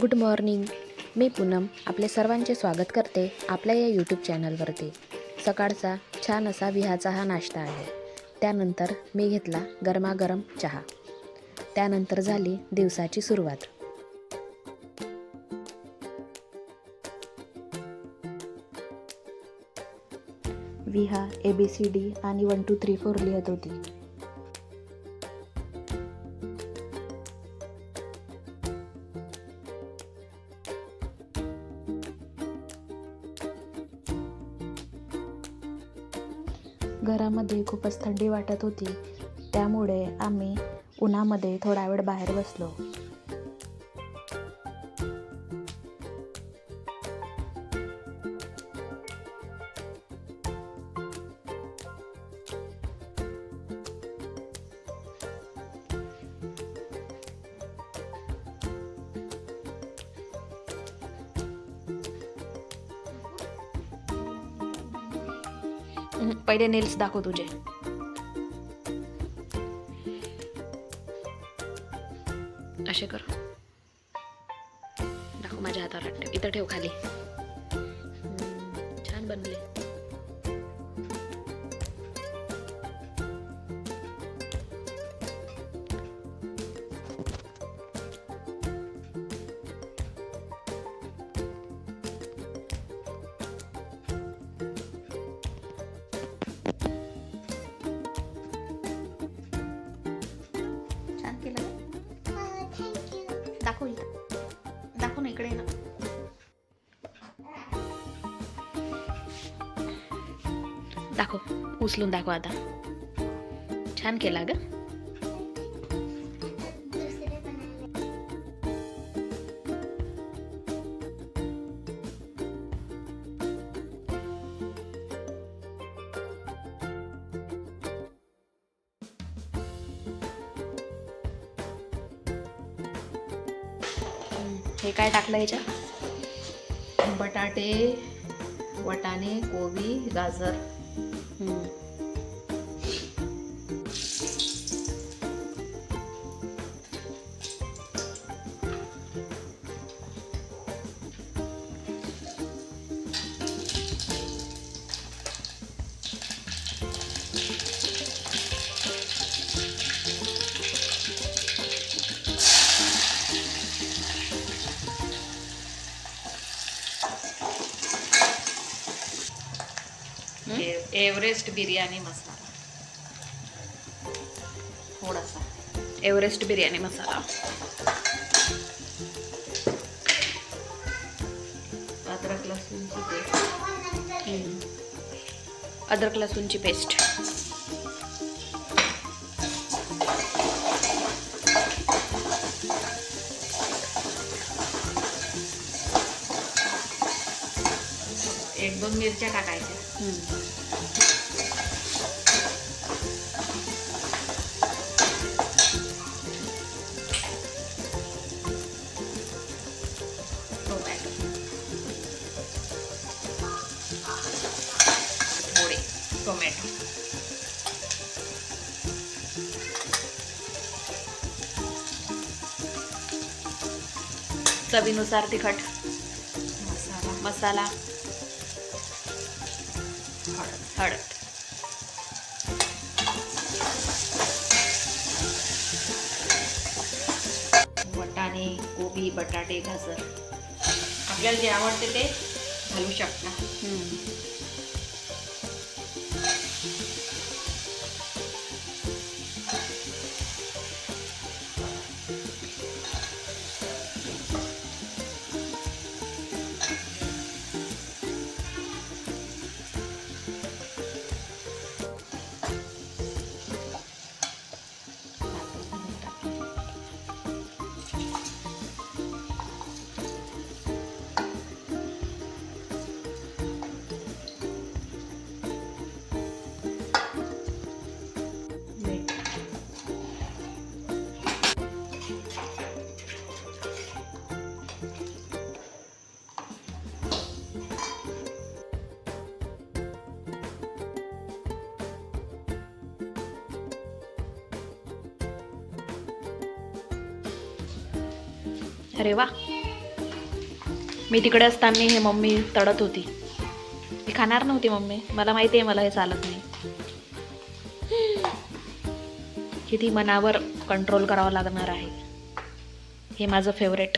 Good morning. मी पूनम आपले सर्वांचे स्वागत करते आपल्या या यूट्यूब चॅनलवरती. सकाळचा छान असा विहाचा हा नाश्ता आहे. त्यानंतर मी घेतला गरमागरम चहा. त्यानंतर झाली दिवसाची सुरुवात. विहा ए बी सी डी आणि वन टू थ्री फोर लिहित होती. घरामध्ये खूपच थंडी वाटत होती. त्यामुळे आम्ही उन्हामध्ये थोडा वेळ बाहेर बसलो. पहिले नेल्स दाखव तुझे. असे कर. दाखव माझ्या हातावर ठेव इथं ठेव खाली. छान बनले दाखव इथं दाखव ना इकडे ना. दाखव उचलून दाखव आता. छान केला ग. हे काय टाकलं याच्यात बटाटे वटाणे कोबी गाजर. एव्हरेस्ट बिर्याणी मसाला. थोडासा. एव्हरेस्ट बिर्याणी मसाला. अद्रक लसूणची पेस्ट. अद्रक लसूणची पेस्ट. एक दोन मिरच्या टाकायच्या. टोमॅटो चवीनुसार तिखट. मसाला. मसाला. हळद. वटाणे कोबी बटाटे गाजर आपल्याला जे आवडते ते घालू शकता. अरे वा. मी तिकडे असताना हे मम्मी तडत होती. मी खाणार नव्हती मम्मी. मला माहिती आहे मला हे चालत नाही. किती मनावर कंट्रोल करावं लागणार आहे. हे माझं फेवरेट